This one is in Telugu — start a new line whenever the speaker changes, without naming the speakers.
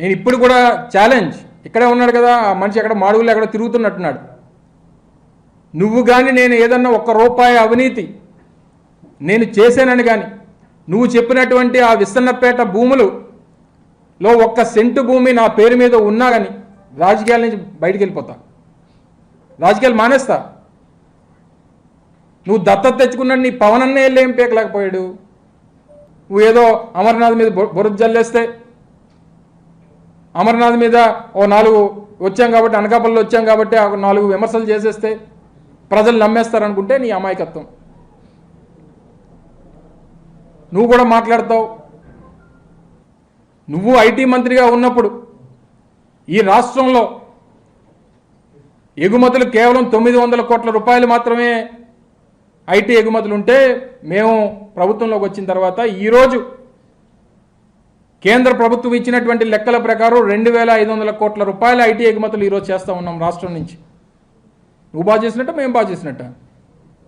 నేను ఇప్పుడు కూడా ఛాలెంజ్ ఇక్కడే ఉన్నాడు కదా ఆ మనిషి ఎక్కడ మాడుగులు అక్కడ తిరుగుతున్నట్టున్నాడు. నువ్వు కానీ నేను ఏదన్నా ఒక్క రూపాయి అవినీతి నేను చేశానని కానీ నువ్వు చెప్పినటువంటి ఆ విస్తన్నపేట భూములు లో ఒక్క సెంటు భూమి నా పేరు మీద ఉన్నా కానీ రాజకీయాల నుంచి బయటికి వెళ్ళిపోతా. రాజకీయాలు మానేస్తా. నువ్వు దత్తత తెచ్చుకున్నాడు నీ పవన్ అన్నే వెళ్ళి ఏం పీకలేకపోయాడు? నువ్వు ఏదో అమర్నాథ్ మీద బొ- బురద జల్లేస్తే అమర్నాథ్ మీద ఓ నాలుగు వచ్చాం కాబట్టి అనకాపల్లిలో వచ్చాం కాబట్టి ఆ నాలుగు విమర్శలు చేసేస్తే ప్రజలు నమ్మేస్తారనుకుంటే నీ అమాయకత్వం. నువ్వు కూడా మాట్లాడతావు. నువ్వు ఐటీ మంత్రిగా ఉన్నప్పుడు ఈ రాష్ట్రంలో ఎగుమతులు కేవలం తొమ్మిది వందల కోట్ల రూపాయలు మాత్రమే ఐటీ ఎగుమతులు ఉంటే మేము ప్రభుత్వంలోకి వచ్చిన తర్వాత ఈరోజు కేంద్ర ప్రభుత్వం ఇచ్చినటువంటి లెక్కల ప్రకారం రెండు వేల ఐదు వందల కోట్ల రూపాయల ఐటీ ఎగుమతులు ఈరోజు చేస్తూ ఉన్నాం రాష్ట్రం నుంచి. నువ్వు బాగా చేసినట్ట మేము బాగా చేసినట్ట?